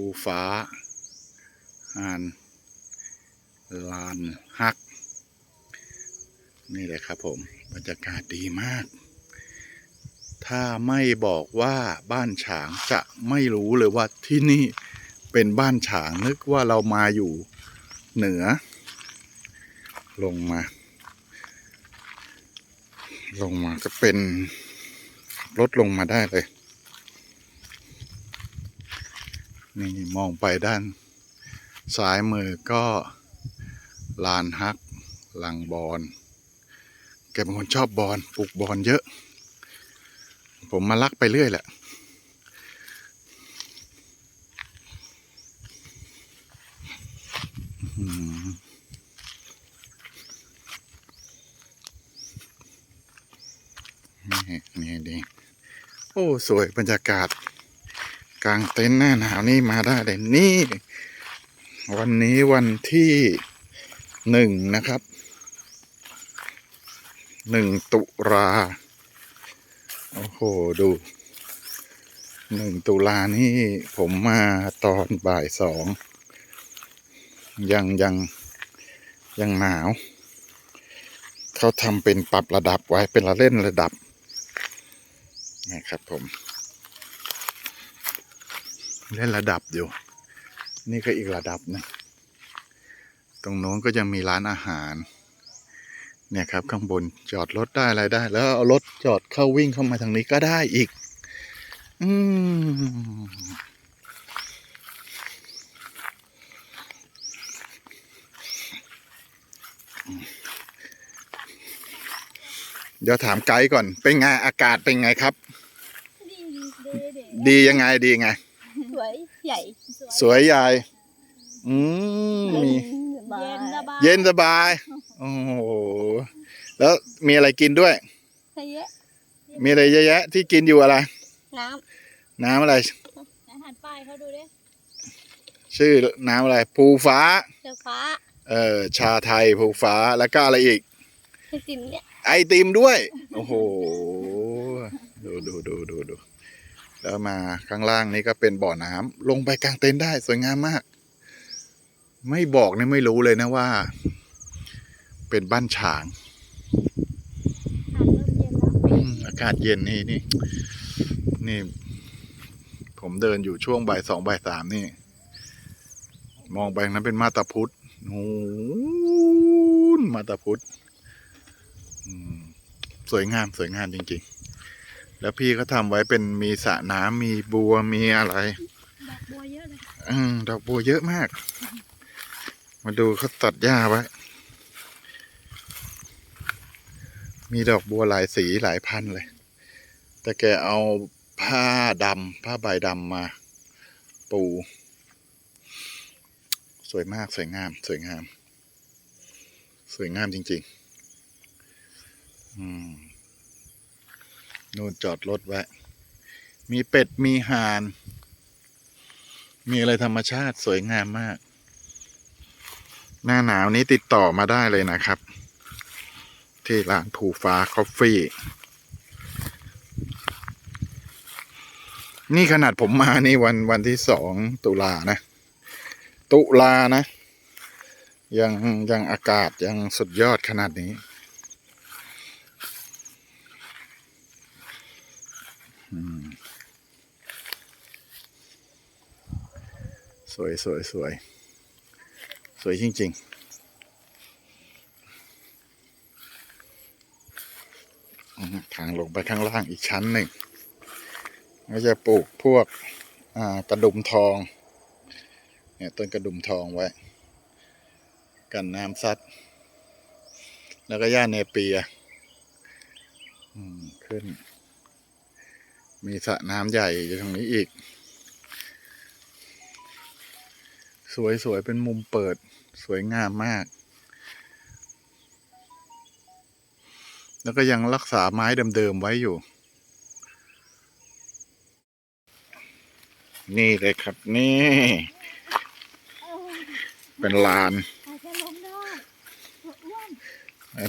ภูฟ้าหานลานฮัก นี่เลยครับผม บรรยากาศดีมาก ถ้าไม่บอกว่าบ้านฉางจะไม่รู้เลยว่าที่นี่เป็นบ้านฉางนึกว่าเรามาอยู่เหนือ ลงมา ลงมาก็เป็น รถลงมาได้เลย นี่มองไปด้านซ้ายมือก็ลานฮักลังบอลแกเป็นคนชอบบอลปลูกบอลเยอะ ผมมาลักไปเรื่อยแหละ นี่นี่ดีโอ้ สวยบรรยากาศ กลางเต็นท์หน้าหนาวนี่มาได้เลยนี่ วันนี้วันที่หนึ่งนะครับหนึ่งตุลาโอ้โหดูหนึ่งตุลานี่ผมมาตอนบ่ายสอง ยังยังยังหนาว เขาทำเป็นปรับระดับไว้เป็นระเล่นระดับนะครับผม เล่นระดับอยู่ นี่ก็อีกระดับหนึงตรงโน้นก็ยังมีร้านอาหาร เนี่ยครับข้างบนจอดรถได้อะไรได้ แล้วเอารถจอดเข้าวิ่งเข้ามาทางนี้ก็ได้อีก อืมเดี๋ยวถามไกด์ก่อน เป็นไงอากาศเป็นไงครับ ดีเด็ดดียังไงดียังไงสวย ใหญ่สวยใหญ่อืมมีเย็นสบายเย็นสบายโอ้โหแล้วมีอะไรกินด้วยใช่เยอะมีอะไรเยอะแยะที่กินอยู่อะไร น้น้ำอะไรำอาหารป้ายเขาดูดิชื่อน้ำอะไรภูฟ้าเสื้อฟ้าเอ่อชาไทยภูฟ้าแล้วก็อะไรอีก ไอติมเนี่ยไอติมด้วย โอ้โห ดูดูดูดูดู แล้วมาข้างล่างนี้ก็เป็นบ่อน้ำลงไปกลางเต็นท์ได้สวยงามมาก ไม่บอกเนี่ยไม่รู้เลยนะว่า เป็นบ้านฉางอากาศเริ่มเย็นแล้วอืมอากาศเย็นนี่นี่นี่ ผมเดินอยู่ช่วงบ่ายสองบ่ายสามนี่ มองไปทางนั้นเป็นมาตาพุทธโอ้นมาตาพุทธอืมสวยงามสวยงามจริง ๆ แล้วพี่เขาทำไว้เป็นมีสระน้ำมีบัวมีอะไร ดอกบัวเยอะเลยอืมดอกบัวเยอะมาก มาดูเขาตัดหญ้าไว้ มีดอกบัวหลายสีหลายพันเลย แต่แกเอาผ้าดำผ้าใบดำมา ปู สวยมากสวยงาม สวยงาม สวยงามจริง ๆ อืม นู่นจอดรถไว้ มีเป็ดมีห่าน มีอะไรธรรมชาติสวยงามมาก หน้าหนาวนี้ติดต่อมาได้เลยนะครับ ที่ร้านผูฟ้าคอฟฟี่ นี่ขนาดผมมานี่วันวันที่สองตุลานะ ตุลานะ ยังยังอากาศยังสุดยอดขนาดนี้ อืม สวยสวยสวย สวยจริง ๆทางลงไปข้างล่างอีกชั้นหนึ่งก็จะปลูกพวกกระดุมทอง เนี่ยต้นกระดุมทองไว้ กันน้ำซัด แล้วก็หญ้าเนเปียขึ้น มีสระน้ำใหญ่อยู่ตรงนี้อีก สวยสวยเป็นมุมเปิดสวยงามมาก แล้วก็ยังรักษาไม้เดิมๆ ไว้อยู่ นี่เลยครับนี่ เป็นลานอาจจะล้มได้อ้ว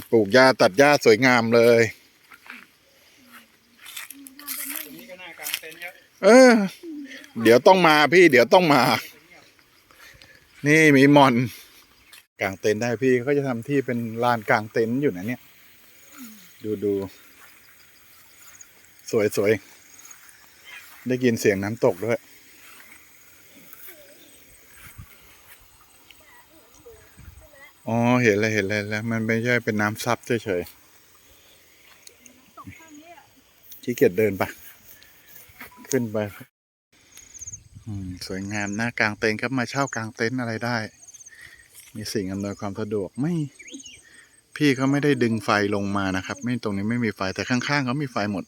นปลูกหญ้าตัดหญ้าสวยงามเลย ทำ เออ เดี๋ยวต้องมาพี่ เดี๋ยวต้องมา นี่มีมอนกางเต็นท์ได้พี่เขาจะทำที่เป็นลานกางเต็นท์อยู่นะเนี่ย ดูดูสวยสวยได้ยินเสียงน้ำตกด้วย อ๋อ เห็นแล้วเห็นแล้วแล้ว มันไม่ใช่เป็นน้ำซับเฉยๆขี้เกียจเดินไป ขึ้นไปสวยงามนะ กลางเต็นท์ครับมาเช่ากลางเต็นท์อะไรได้ มีสิ่งอำนวยความสะดวกไม่ พี่เขาไม่ได้ดึงไฟลงมานะครับ ไม่ตรงนี้ไม่มีไฟแต่ข้างๆเขามีไฟหมด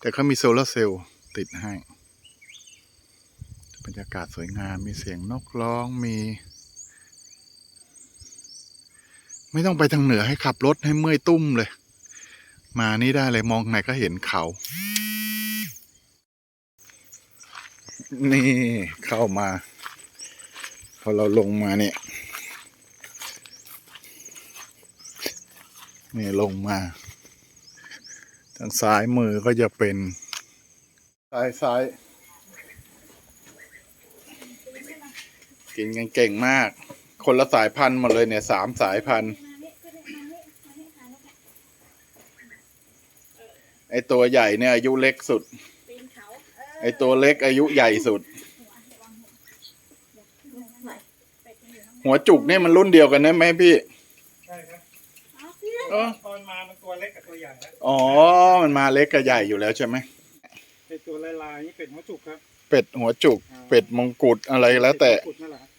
แต่เขามีโซลาร์เซลล์ติดให้บรรยากาศสวยงามมีเสียงนกร้องมี ไม่ต้องไปทางเหนือให้ขับรถให้เมื่อยตุ้มเลย มานี่ได้เลยมองไหนก็เห็นเขา นี่เข้ามา พอเราลงมาเนี่ย นี่ลงมา ทางซ้ายมือก็จะเป็น ซ้ายซ้ายกินกันเก่งมาก คนละสายพันธุ์หมดเลยเนี่ยสามสายพันธุ์ไอตัวใหญ่เนี่ยอายุเล็กสุด ไอตัวเล็กอายุใหญ่สุดหัวระวังหัวอย่าขึ้นมาหน่อยเป็ดมันอยู่ข้างบนหัวจุกเนี่ยมันรุ่นเดียวกันนะไหมพี่ใช่ครับเอาสิเออตอนมามันตัวเล็กกับตัวใหญ่ครับอ๋อ มันมาเล็กกับใหญ่อยู่แล้วใช่ไหมไอตัวลายลายๆนี่เป็นหัวจุกครับเป็ดหัวจุก เป็ดมงกุฎอะไรแล้วแต่ เป็ดมงกุฎนั่นแหละครับ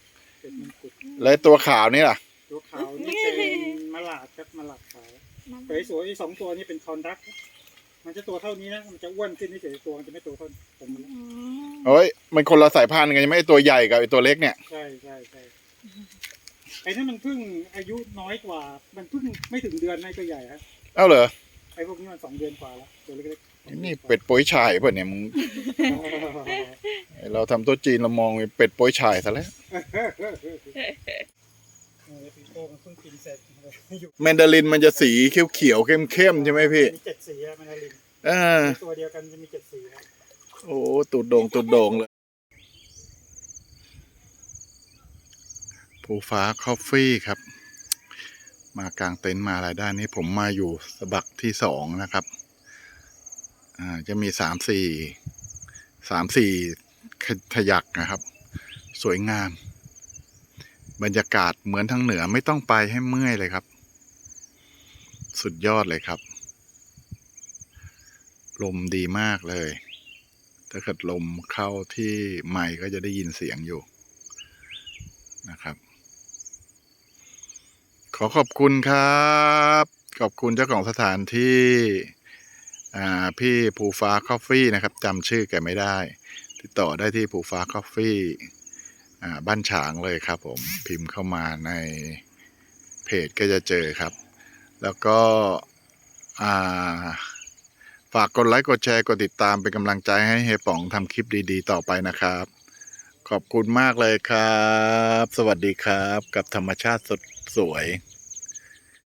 เป็ดมงกุฎแล้วตัวขาวนี่ล่ะ ตัวขาวนี่เป็นมะลาดครับมะลาดขาวมันแต่ไอ้สวยไอ้สองตัวนี่เป็นคอนดักครับ มันจะตัวเท่านี้นะ มันจะอ้วนขึ้นนี่เฉยๆตัวมันจะไม่ตัวเท่าผมนะอืมเฮ้ยมันคนละสายพันธุ์กันใช่ไหมไอตัวใหญ่กับไอตัวเล็กเนี่ย ใช่ใช่ใช่ไอ้นั่นมันเพิ่งอายุน้อยกว่า มันเพิ่งไม่ถึงเดือนในตัวใหญ่ครับเอ้าเหรอไอ้พวกนี้มันสองเดือนกว่าแล้วตัวเล็กๆนี่เป็ดโป้ยชายป่ะเนี่ยมึงไอ้เราทำโตัวจีนเรามองเป็นเป็ดโป้ยชายซะแล้ว เออปีโป้มันเพิ่งกินเสร็จอยู่แมนดารินมันจะสีเขียวๆเข้มๆใช่ไหมพี่มีเจ็ดสีครับมันลินเออตัวเดียวกันจะมีเจ็ดสีครับโอ้ตูดโด่งตูดโด่งเลยภูฟ้าคอฟฟี่ครับ มากลางเต็นท์มาอะไรได้นี่ผมมาอยู่สะบักที่สองนะครับ อ่าจะมีสามสี่สามสี่ขขยักนะครับ สวยงาม บรรยากาศเหมือนทางเหนือไม่ต้องไปให้เมื่อยเลยครับ สุดยอดเลยครับ ลมดีมากเลย ถ้าเกิดลมเข้าที่ไมค์ก็จะได้ยินเสียงอยู่นะครับ ขอขอบคุณครับ ขอบคุณเจ้าของสถานที่พี่ภูฟ้าคอฟฟี่นะครับจำชื่อแกไม่ได้ ติดต่อได้ที่ภูฟ้าคอฟฟี่ บ้านฉางเลยครับผมพิมพ์เข้ามาในเพจก็จะเจอครับ แล้วก็ฝากกดไลค์กดแชร์กดติดตามเป็นกำลังใจให้เฮป๋องทำคลิปดีๆ ต่อไปนะครับ ขอบคุณมากเลยครับ สวัสดีครับ กับธรรมชาติสดสวย